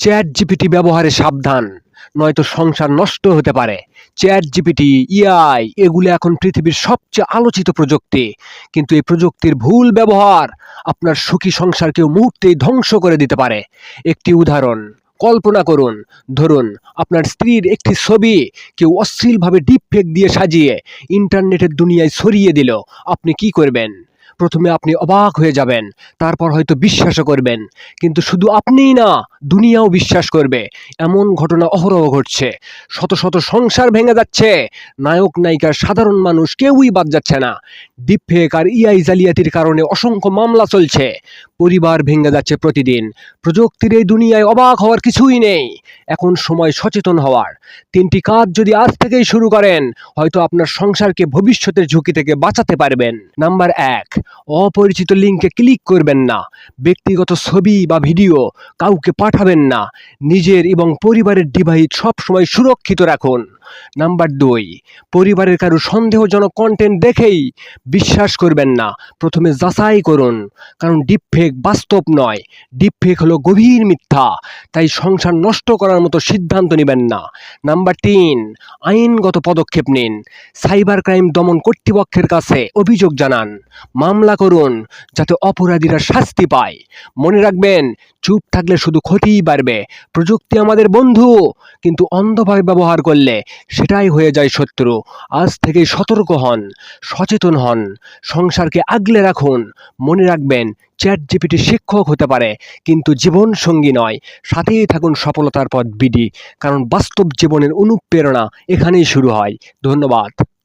Chat GPT ব্যবহারে সাবধান, নয়তো সংসার নষ্ট হতে পারে। চ্যাট জিপিটি ইআই এগুলো এখন পৃথিবীর সবচেয়ে আলোচিত প্রযুক্তি। কিন্তু এই প্রযুক্তির ভুল ব্যবহার আপনার সুখী সংসারকেও মুহূর্তেই ধ্বংস করে দিতে পারে। একটি উদাহরণ, কল্পনা করুন, ধরুন, আপনার স্ত্রীর একটি ছবি কেউ অশ্লীলভাবে ডিপ ফেক দিয়ে সাজিয়ে ইন্টারনেটের দুনিয়ায় ছড়িয়ে দিল, আপনি কি করবেন? প্রথমে আপনি অবাক হয়ে যাবেন, তারপর হয়তো বিশ্বাসও করবেন। কিন্তু শুধু আপনিই না, দুনিয়াও বিশ্বাস করবে। এমন ঘটনা অহরহ ঘটছে। শত শত সংসার ভেঙে যাচ্ছে। নায়ক, নায়িকার সাধারণ মানুষ কেউই বাদ যাচ্ছে না। ডিপফেক আর ইআই জালিয়াতির কারণে অসংখ্য মামলা চলছে। পরিবার ভেঙে যাচ্ছে প্রতিদিন। প্রযুক্তির এই দুনিয়ায় অবাক হওয়ার কিছুই নেই। এখন সময় সচেতন হওয়ার। তিনটি কাজ যদি আজ থেকেই শুরু করেন, হয়তো আপনার সংসারকে ভবিষ্যতের ঝুঁকি থেকে বাঁচাতে পারবেন। নাম্বার এক অপরিচিত লিঙ্কে ক্লিক করবেন না। ব্যক্তিগত ছবি বা ভিডিও কাউকে পাঠাবেন না। নিজের এবং পরিবারের ডিভাইস সবসময় সুরক্ষিত রাখুন। নাম্বার দুই, পরিবারের কারও সন্দেহজনক কন্টেন্ট দেখেই বিশ্বাস করবেন না। প্রথমে যাচাই করুন, কারণ ডিপফেক বাস্তব নয়। ডিপফেক হলো গভীর মিথ্যা, তাই সংসার নষ্ট করার মতো সিদ্ধান্ত নেবেন না। নাম্বার তিন, আইনগত পদক্ষেপ নিন। সাইবার ক্রাইম দমন কর্তৃপক্ষের কাছে অভিযোগ জানান। মামলা করুন, যাতে অপরাধীরা শাস্তি পায়। মনে রাখবেন, চুপ থাকলে শুধু ক্ষতিই বাড়বে। প্রযুক্তি আমাদের বন্ধু, কিন্তু অন্ধভাবে ব্যবহার করলে সেটাই হয়ে যায় শত্রু। আজ থেকেই সতর্ক হন, সচেতন হন, সংসারকে আগলে রাখুন। মনে রাখবেন চ্যাট জিপিটি শিক্ষক হতে পারে, কিন্তু জীবন সঙ্গী নয়। সাথেই থাকুন সফলতার পথ, বিডি। কারণ বাস্তব জীবনের অনুপ্রেরণা এখানেই শুরু হয়। ধন্যবাদ।